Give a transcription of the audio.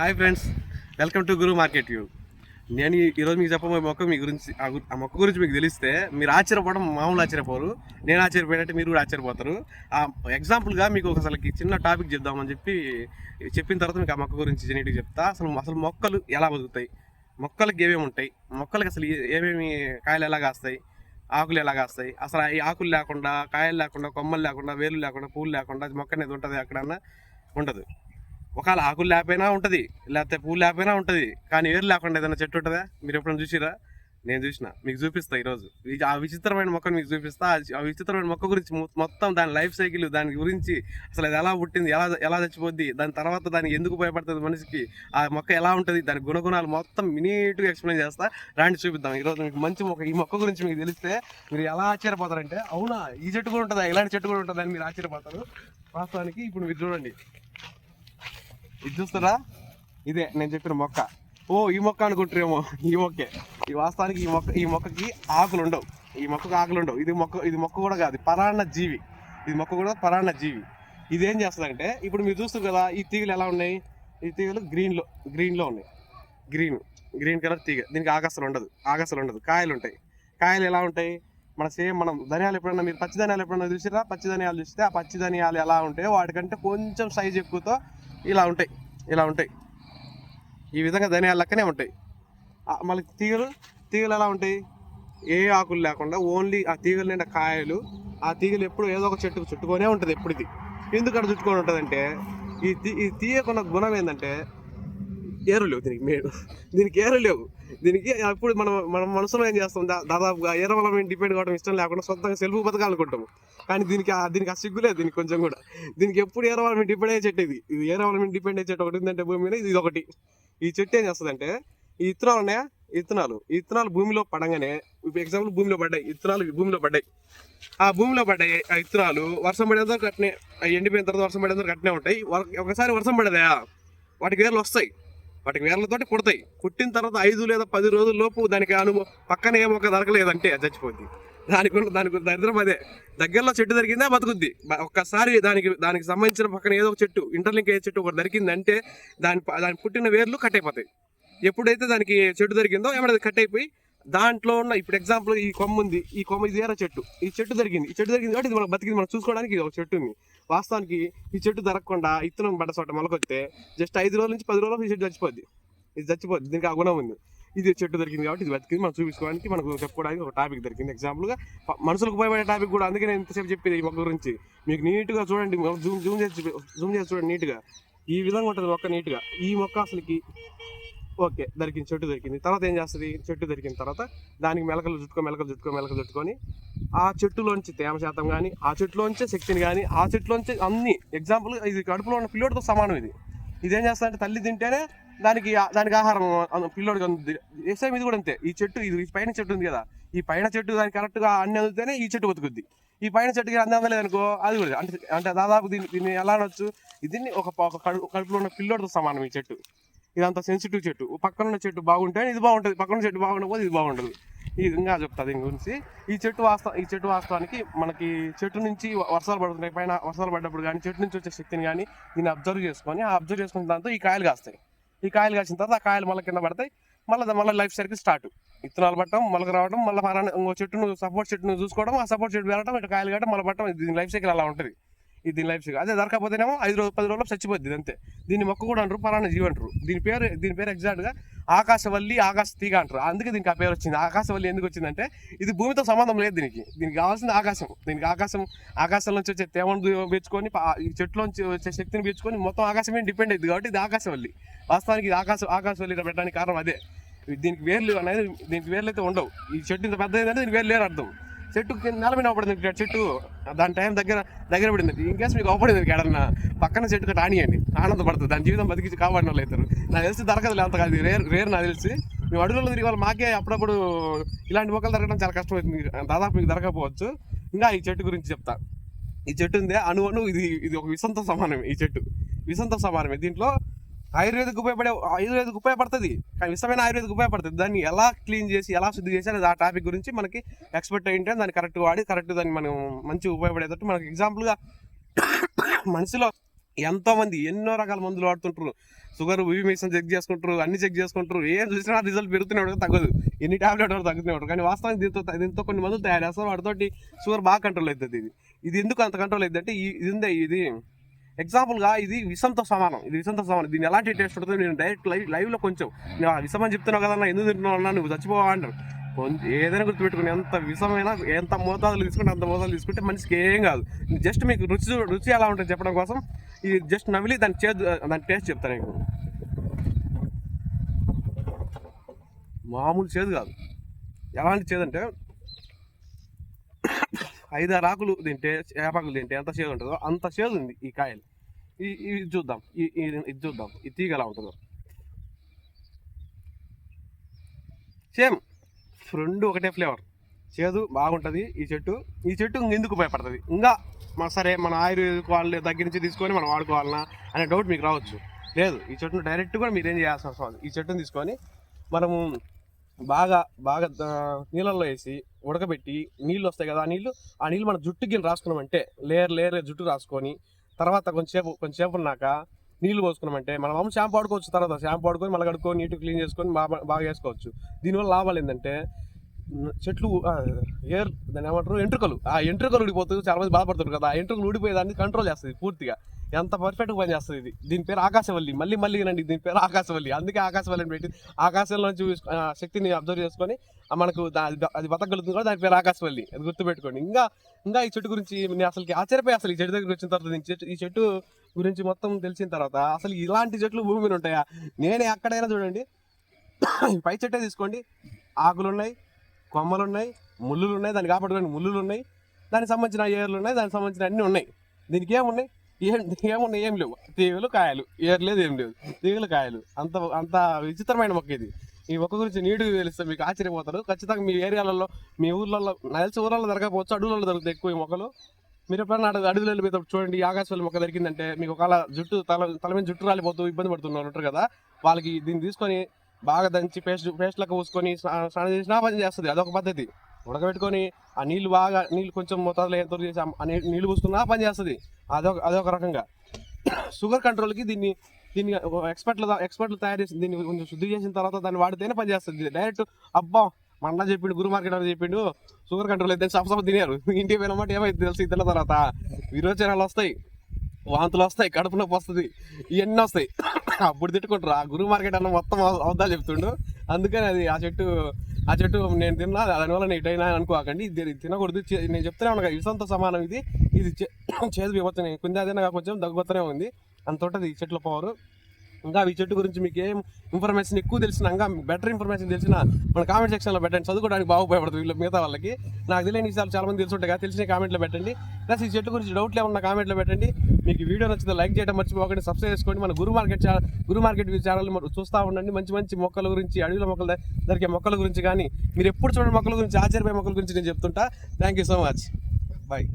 Hi friends welcome to Guru market you. నేను ఈరోజు మీకు చెప్పబోయే మొక్క మీ గురించి ఆ మొక్క గురించి మీకు తెలిస్తే మీరు ఆశ్చర్యపోవడం మామూలు ఆశ్చర్యపోరు. నేను ఆశ్చర్యపోయినట్టు మీరు కూడా ఆశ్చర్యపోతారు. ఆ ఎగ్జాంపుల్గా మీకు ఒక అసలు చిన్న టాపిక్ చెప్దామని చెప్పి చెప్పిన తర్వాత మీకు ఆ మొక్క గురించి నీట్గా చెప్తా. అసలు అసలు మొక్కలు ఎలా బతుకుతాయి? మొక్కలకి ఏమేమి ఉంటాయి? మొక్కలకి అసలు ఏమేమి కాయలు ఎలా కాస్తాయి? ఆకులు ఎలా కాస్తాయి? అసలు ఈ ఆకులు లేకుండా కాయలు లేకుండా కొమ్మలు లేకుండా వేలు లేకుండా పూలు లేకుండా మొక్క అనేది ఉంటుంది ఎక్కడన్నా? ఉండదు. ఒకవేళ ఆకులు లేకపోయినా ఉంటుంది లేకపోతే పూలు లేకపోయినా ఉంటుంది కానీ ఏరు లేకుండా ఏదైనా చెట్టు ఉంటుందా? మీరు ఎప్పుడైనా చూసిరా? నేను చూసిన మీకు చూపిస్తా ఈరోజు. ఆ విచిత్రమైన మొక్కను మీకు చూపిస్తా. ఆ- విచిత్రమైన మొక్క గురించి మొత్తం దాని లైఫ్ సైకిల్ దాని గురించి అసలు అది ఎలా పుట్టింది ఎలా ఎలా చచ్చిపోద్ది దాని తర్వాత దానికి ఎందుకు ఉపయోగపడుతుంది మనిషికి ఆ మొక్క ఎలా ఉంటుంది దాని గుణగుణాలు మొత్తం మినీట్గా ఎక్స్ప్లెయిన్ చేస్తా. రాండి చూపిద్దాం. ఈరోజు మీకు మంచి మొక్క ఈ మొక్క గురించి మీకు తెలిస్తే మీరు ఎలా ఆశ్చర్యపోతారంటే అవునా ఈ చెట్టు కూడా ఉంటుందా ఇలాంటి చెట్టు కూడా ఉంటుందని మీరు ఆశ్చర్యపోతారు. వాస్తవానికి ఇప్పుడు మీరు చూడండి. ఇది చూస్తారా? ఇదే నేను చెప్పిన మొక్క. ఓ ఈ మొక్క అనుకుంటారేమో. ఈ మొక్కే. ఈ వాస్తవానికి ఈ మొక్క ఈ మొక్కకి ఆకులు ఉండవు. ఈ మొక్కకు ఆకులు ఉండవు. ఇది మొక్క ఇది మొక్క కూడా కాదు. పరాన్న జీవి. ఇది మొక్క కూడా పరాన్న జీవి. ఇది ఏం చేస్తుందంటే ఇప్పుడు మీరు చూస్తారు కదా ఈ తీగలు ఎలా ఉన్నాయి? ఈ తీగలు గ్రీన్లో గ్రీన్లో ఉన్నాయి. గ్రీన్ గ్రీన్ కలర్ తీగ. దీనికి ఆకాశాలు ఉండదు. ఆకాశాలు ఉండదు. కాయలు ఉంటాయి. కాయలు ఎలా ఉంటాయి? మన సేమ్ మనం ధనియాలు ఎప్పుడన్నా మీరు పచ్చి ధనియాలు ఎప్పుడన్నా చూసిరా పచ్చి ధనియాలు చూస్తే ఆ పచ్చి ధనియాలు ఎలా ఉంటాయో వాటికంటే కొంచెం సైజ్ ఎక్కువతో ఇలా ఉంటాయి ఇలా ఉంటాయి. ఈ విధంగా ధనియాల లెక్కనే ఉంటాయి. మళ్ళీ తీగలు తీగలు ఎలా ఉంటాయి? ఏ ఆకులు లేకుండా ఓన్లీ ఆ తీగల నిండా కాయలు ఆ తీగలు ఎప్పుడు ఏదో ఒక చెట్టుకు చుట్టుకొనే ఉంటుంది ఎప్పుడు ఇది ఎందుకు అక్కడ చుట్టుకొని ఉంటుందంటే ఈ తీ ఈ తీయకున్న గుణం ఏంటంటే ఏరు లేవు దీనికి మేడు దీనికి ఏరు లేవు. దీనికి అప్పుడు మనం మన మనసులో ఏం చేస్తాం? దాదాపుగా ఏర వల్ల మేము డిపెండ్ కావడం ఇష్టం లేకుండా సొంతంగా సెల్ఫ్ బతకాలనుకుంటాము. కానీ దీనికి దీనికి ఆ సిగ్గులే దీనికి కొంచెం కూడా. దీనికి ఎప్పుడు ఏర వాళ్ళ డిపెండ్ అయ్యే చెట్టు ఇది. ఇది ఏర వాళ్ళ డిపెండ్ అయ్యే చెట్టు ఒకటి ఉందంటే భూమి మీద ఇది ఒకటి. ఈ చెట్టు ఏం చేస్తుందంటే ఈ ఇత్తనాలు ఉన్నాయా? ఇత్తనాలు. ఇత్తనాలు భూమిలో పడంగానే ఇప్పుడు ఎగ్జాంపుల్ భూమిలో పడ్డాయి. ఇత్తనాలు భూమిలో పడ్డాయి. ఆ భూమిలో పడ్డాయి ఆ ఇత్తనాలు వర్షం పడేంత అట్నే ఎండిపోయిన తర్వాత వర్షం పడేంత అట్నే ఉంటాయి. ఒకసారి వర్షం పడదా వాటికి వేర్లు వస్తాయి. వాటికి వేర్లతోటి పుడతాయి కుట్టిన తర్వాత ఐదు లేదా పది రోజుల లోపు దానికి అనుభవం పక్కన ఒక మొక్క దొరకలేదంటే అది చచ్చిపోద్ది. దానికి ఉన్న దానికి దరిద్రం అదే. దగ్గరలో చెట్టు దొరికిందా బతుకుద్ది. ఒక్కసారి దానికి దానికి సంబంధించిన పక్కన ఏదో ఒక చెట్టు ఇంటర్లింక్ అయ్యే చెట్టు ఒకటి దొరికిందంటే దాని దాని పుట్టిన వేర్లు కట్ అయిపోతాయి. ఎప్పుడైతే దానికి చెట్టు దొరికిందో ఏమైనా కట్ అయిపోయి దాంట్లో ఉన్న ఇప్పుడు ఎగ్జాంపుల్ ఈ కొమ్మ ఉంది. ఈ కొమ్మ ఇది ఏరా చెట్టు. ఈ చెట్టు దొరికింది. ఈ చెట్టు దొరికింది కాబట్టి ఇది మనకు బతికింది. మనం చూసుకోవడానికి ఇది ఒక చెట్టు ఉంది. వాస్తవానికి ఈ చెట్టు దొరకకుండా ఇత్తనం పడ్డ చోట మొలకొస్తే జస్ట్ ఐదు రోజుల నుంచి పది రోజులకు ఈ చెట్టు చచ్చిపోద్ది. ఇది చచ్చిపోద్ది. దీనికి ఆ గుణం ఉంది. ఇది చెట్టు దొరికింది కాబట్టి ఇది బతికింది. మనం చూపించుకోవడానికి మనకు చెప్పుకోవడానికి ఒక టాపిక్ దొరికింది. ఎగ్జాంపుల్గా మనుషులకు ఉపయోగపడే టాపిక్ కూడా అందుకే నేను ఇంతసేపు చెప్పేది ఈ మొక్క గురించి. మీకు నీట్గా చూడండి. జూమ్ జూమ్ చేసి జూమ్ చేసి చూడండి నీట్గా. ఈ విధంగా ఉంటుంది మొక్క నీట్గా. ఈ మొక్క అసలుకి ఓకే దొరికింది చెట్టు దొరికింది. తర్వాత ఏం చేస్తుంది? చెట్టు దొరికిన తర్వాత దానికి మెలకలు చుట్టుకో మెలకలు చుట్టుకో మెలకలు చుట్టుకొని ఆ చెట్టులోంచి తేమ శాతం కానీ ఆ చెట్టులోంచే శక్తిని కానీ ఆ చెట్టులోంచి అన్ని ఎగ్జాంపుల్ ఇది కడుపులో ఉన్న పిల్లోడితో సమానం ఇది. ఇదేం చేస్తుందంటే తల్లి తింటేనే దానికి దానికి ఆహారం పిల్లోడికి అందుద్ది. సేమ్ ఇది కూడా అంతే. ఈ చెట్టు ఇది ఈ పైన చెట్టు ఉంది కదా. ఈ పైన చెట్టు దానికి కరెక్ట్గా అన్ని అందుతేనే ఈ చెట్టు బతుకుద్ది. ఈ పైన చెట్టుకి అన్ని అందలేదనుకో అది కూడా అంటే అంటే దాదాపు దీన్ని దీన్ని ఎలా అనొచ్చు? దీన్ని ఒక కడుపులో ఉన్న పిల్లోడితో సమానం ఈ చెట్టు. ఇదంతా సెన్సిటివ్ చెట్టు. పక్కన ఉన్న చెట్టు బాగుంటే ఇది బాగుంటుంది. పక్కన చెట్టు బాగుండకపోతే ఇది బాగుంటుంది. ఈ విధంగా చెప్తాది దీని గురించి. ఈ చెట్టు వాస్తవ ఈ చెట్టు వాస్తవానికి మనకి చెట్టు నుంచి వర్షాలు పడుతున్నాయి. పైన వర్షాలు పడ్డప్పుడు కానీ చెట్టు నుంచి వచ్చే శక్తిని కానీ దీన్ని అబ్జర్వ్ చేసుకొని ఆ అబ్జర్వ్ చేసుకున్న దాంతో ఈ కాయలు కాస్తాయి. ఈ కాయలు కాసిన తర్వాత ఆ కాయలు మళ్ళీ కింద పడతాయి. మళ్ళీ మళ్ళీ లైఫ్ సైకిల్ స్టార్ట్. ఇత్తనాలు పట్టడం మొలక రావడం మళ్ళీ ఇంకో చెట్టును సపోర్ట్ చెట్టును చూసుకోవడం ఆ సపోర్ట్ చెట్టు వెళ్ళడం ఇటు కాయలు కట్టడం మళ్ళీ పట్టడం దీని లైఫ్ సైకిల్ అలా ఉంటుంది. ఇది దీని లైఫ్ సైకిల్ అదే దొరకపోతేనేమో ఐదు రోజులు పది రోజులు చచ్చిపోద్ది అంతే దీన్ని మొక్క కూడా అంటారు పరాన్న జీవి అంటారు. దీని పేరు దీని పేరు ఎగ్జాక్ట్గా ఆకాశవల్లి ఆకాశ తీగ అంటారు. అందుకే దీనికి ఆ పేరు వచ్చింది. ఆకాశవల్లి ఎందుకు వచ్చిందంటే ఇది భూమితో సంబంధం లేదు దీనికి. దీనికి కావాల్సింది ఆకాశం. దీనికి ఆకాశం ఆకాశం నుంచి వచ్చే తేమను పెంచుకొని ఈ చెట్లోంచి వచ్చే శక్తిని పెంచుకొని మొత్తం ఆకాశమే డిపెండ్ అయింది కాబట్టి ఇది ఆకాశవల్లి. వాస్తవానికి ఇది ఆకాశం ఆకాశవల్లి పెట్టడానికి కారణం అదే. దీనికి వేర్లు అనేది దీనికి వేర్లు అయితే ఉండవు. ఈ చెట్టు ఇంత పెద్ద ఏంటంటే దీనికి వేర్లు లేరు అర్థం. చెట్టు కింద మీద అవపడింది చెట్టు. దాని టైం దగ్గర దగ్గర పడింది ఇంకేస్ మీకు అవపడింది ఎక్కడన్నా పక్కన చెట్టు కట్ట ఆనియండి. ఆనందపడుతుంది దాని జీవితం బతికించి కాపాడిన వాళ్ళు అవుతారు. నాకు తెలిసి దొరకదు అంత కాదు. రేర్ రేర్ నాకు తెలిసి. మేము అడుగులో తిరిగి వాళ్ళు. మాకే అప్పుడప్పుడు ఇలాంటి మొక్కలు దొరకడం చాలా కష్టమవుతుంది. దాదాపు మీకు దొరకకపోవచ్చు. ఇంకా ఈ చెట్టు గురించి చెప్తా. ఈ చెట్టు ఉంది అణు అణు ఇది ఇది ఒక విషంతో సమానమే. ఈ చెట్టు విషంతో సమానమే. దీంట్లో ఆయుర్వేదకు ఉపయోగపడే ఆయుర్వేదకు ఉపయోగపడుతుంది. కానీ విషమైన ఆయుర్వేదకు ఉపయోగపడుతుంది. దాన్ని ఎలా క్లీన్ చేసి ఎలా శుద్ధి చేసి అనేది ఆ టాపిక్ గురించి మనకి ఎక్స్పర్ట్ అయ్యింటే దాన్ని కరెక్ట్ వాడి కరెక్ట్ దాన్ని మనం మంచి ఉపయోగపడేటట్టు మనకి ఎగ్జాంపుల్గా మనిషిలో ఎంతోమంది ఎన్నో రకాల మందులు వాడుతుంటారు. షుగర్ బీపీ మిషన్ చెక్ చేసుకుంటారు అన్ని చెక్ చేసుకుంటారు. ఏం చూసినా రిజల్ట్ పెరుగుతూనే ఉంటుంది తగ్గదు. ఎన్ని టాబ్లెట్ వాడు తగ్గుతూనే ఉంటారు కానీ వాస్తవానికి దీంతో దీంతో కొన్ని మందులు తయారు చేస్తారు. వాటితోటి షుగర్ బాగా కంట్రోల్ అవుతుంది ఇది. ఇది ఎందుకు అంత కంట్రోల్ అవుతుంది అంటే ఇది ఉందే ఇది ఎగ్జాంపుల్గా ఇది విషంతో సమానం. ఇది విషంతో సమానం. దీని ఎలాంటి టేస్ట్ ఉంటుందో నేను డైరెక్ట్ లైవ్ లైవ్లో కొంచెం నేను ఆ విషం అని చెప్తున్నావు కదా ఎందుకు తింటున్నావు నువ్వు చచ్చిపోవా అంటారు. ఏదైనా గుర్తుపెట్టుకుని ఎంత విషమైనా ఎంత మోతాదులు తీసుకుంటే అంత మోతాదులు తీసుకుంటే మనిషికి ఏం కాదు. జస్ట్ మీకు రుచి రుచి ఎలా ఉంటుంది చెప్పడం కోసం ఇది జస్ట్ నవిలి దాని చేదు దాని టేస్ట్ చెప్తాను నీకు మామూలు చేదు కాదు. ఎలాంటి చేదు అంటే ఐదారు ఆకులు తింటే చేపాకులు తింటే ఎంత చేదు ఉంటుందో అంత చేదు ఉంది ఈ కాయలు. ఇది చూద్దాం. ఈ ఇది చూద్దాం. ఈ తీగ ఎలా ఉంటుందో. సేమ్ రెండు ఒకటే ఫ్లేవర్ చేదు బాగుంటుంది. ఈ చెట్టు ఈ చెట్టు ఎందుకు ఉపయోగపడుతుంది ఇంకా మన సరే మన ఆయుర్వేదిక వాళ్ళ దగ్గర నుంచి తీసుకొని మనం వాడుకోవాలన్నా అనే డౌట్ మీకు రావచ్చు. లేదు. ఈ చెట్టును డైరెక్ట్ కూడా మీరు ఏం చేయాల్సిన అవసరం ఈ చెట్టును తీసుకొని మనము బాగా బాగా నీళ్ళల్లో వేసి ఉడకబెట్టి నీళ్ళు వస్తాయి కదా ఆ నీళ్ళు ఆ నీళ్ళు మన జుట్టుకి రాసుకున్నామంటే లేయర్ లేయర్ జుట్టు రాసుకొని తర్వాత కొంచెంసేపు కొంచెంసేపు ఉన్నాక నీళ్ళు పోసుకున్నామంటే మనం మామూలు షాంపూ వాడుకోవచ్చు తర్వాత. షాంపూ వాడుకొని మళ్ళీ కడుక్కొని నీట్గా క్లీన్ చేసుకొని బాగా బాగా వేసుకోవచ్చు. దీనివల్ల లాభాలు ఏంటంటే చెట్లు ఏర్ ఎయిర్ దాన్ని ఏమంటారు? ఎంట్రుకలు ఆ ఎంట్రుకలు ఊడిపోతుంది చాలా మంది బాధపడుతుంది కదా. ఆ ఎంట్రుకలు ఊడిపోయేదాన్ని కంట్రోల్ చేస్తుంది పూర్తిగా. ఎంత పర్ఫెక్ట్గా పని చేస్తుంది ఇది. దీని పేరు ఆకాశవల్లి. మళ్ళీ మళ్ళీ వినండి దీని పేరు ఆకాశవల్లి. అందుకే ఆకాశవల్లి అని పెట్టి ఆకాశంలో నుంచి ఆ, శక్తిని అబ్జర్వ్ చేసుకొని మనకు అది బతకగలుగుతుంది కూడా దాని పేరు ఆకాశవల్లి. అది గుర్తుపెట్టుకోండి. ఇంకా ఇంకా ఈ చెట్టు గురించి నేను అసలు ఆశ్చర్యపోయి అసలు ఈ చెట్టు దగ్గరికి వచ్చిన తర్వాత ఈ చెట్టు ఈ చెట్టు గురించి మొత్తం తెలిసిన తర్వాత అసలు ఇలాంటి చెట్లు భూమి మీద ఉంటాయా? నేనే ఎక్కడైనా చూడండి. పై చెట్టే తీసుకోండి. ఆకులు ఉన్నాయి కొమ్మలు ఉన్నాయి ముళ్ళులు ఉన్నాయి దాన్ని కాపాడుకోండి. ముళ్ళులు ఉన్నాయి దానికి సంబంధించిన ఏర్లు ఉన్నాయి దానికి సంబంధించిన అన్నీ ఉన్నాయి. దీనికి ఏమున్నాయి? ఏం ఏమున్నాయి ఏం లేవు. తీగలు కాయలు. ఏర్లేదు ఏం లేదు. తీగలు కాయలు. అంత అంత విచిత్రమైన మొక్క ఇది. ఈ మొక్క గురించి నీటుగా తెలిస్తే మీకు ఆశ్చర్యపోతారు. ఖచ్చితంగా మీ ఏరియాలలో మీ ఊర్లలో నలిసి ఊర్లలో దొరకకపోవచ్చు అడవులలో దొరుకుతాయి ఎక్కువ ఈ మొక్కలు. మీరు ఎప్పుడైనా అడుగు అడవులలో మీద చూడండి ఈ ఆకాశవాళి మొక్క దొరికిందంటే మీకు ఒకవేళ జుట్టు తల తల మీద జుట్టు రాలిపోతూ ఇబ్బంది పడుతున్నారు ఉంటారు కదా వాళ్ళకి దీన్ని తీసుకొని బాగా దంచి పేస్ట్ పేస్ట్లకు పూసుకొని స్నా- స్నానం చేసి స్నాపం చేస్తుంది అదొక పద్ధతి. ఉడకబెట్టుకొని ఆ నీళ్ళు బాగా నీళ్ళు కొంచెం మోతాదులో ఎంత చేసి ఆ నీ- పూసుకున్నా పని చేస్తుంది. అదొక అదొక రకంగా. షుగర్ కంట్రోల్కి దీన్ని దీన్ని ఎక్స్పర్ట్లు ఎక్స్పర్ట్లు తయారు చేసి దీన్ని కొంచెం శుద్ధి చేసిన తర్వాత దాన్ని వాడితేనే పని చేస్తుంది. డైరెక్ట్ అబ్బా మా చెప్పిండు గురు మార్కెట్ అని చెప్పిండు షుగర్ కంట్రోల్ అయితే సఫ సఫ తినారు. ఇంటికి పోయినమాట ఏమైంది తెలిసి తిన్న తర్వాత? విరోచనాలు వస్తాయి వాంతులు వస్తాయి కడుపు నొప్పి వస్తుంది ఇవన్నీ వస్తాయి. అప్పుడు తిట్టుకుంటారు. ఆ గురు మార్కెట్ అన్న మొత్తం అవుతా చెప్తుండు. అందుకని అది ఆ చెట్టు ఆ చెట్టు నేను తిన్నా దానివల్ల నేను ఇటైనా అనుకోకండి. ఇది తినకూడదు. నేను చెప్తూనే ఉన్నా ఇసంతో సమానం ఇది. ఇది చే- చేదు వివచ్చనే కొంచెం అదేనా కొంచెం దగ్గుతూనే ఉంది అంతటది ఈ చెట్ల పవరు ఇంకా ఈ చెట్టు గురించి మీకు ఏం ఇన్ఫర్మేషన్ ఎక్కువ తెలిసిన ఇంకా బెటర్ ఇన్ఫర్మేషన్ తెలిసిన మన కామెంట్ సెక్షన్లో పెట్టండి. చదువుకోవడానికి బాగా ఉపయోగపడుతుంది వీళ్ళు మిగతా వాళ్ళకి. నాకు తెలియని విషయాలు చాలా మంది తెలుసుంటాయి కదా తెలిసిన కామెంట్లో పెట్టండి. ప్లస్ ఈ చెట్టు గురించి డౌట్లు ఏమన్నా కామెంట్లో పెట్టండి. మీకు వీడియో నచ్చితే లైక్ చేయడం మర్చిపోకండి సబ్స్క్రైబ్ చేసుకోండి. మన Guru market channel Guru market channel చూస్తూ ఉండండి. మంచి మంచి మొక్కల గురించి అడవిల మొక్కల దొరికే మొక్కల గురించి కానీ మీరు ఎప్పుడు చూడండి మొక్కల గురించి ఆశ్చర్యపోయే మొక్కల గురించి నేను చెప్తుంటా. Thank you so much bye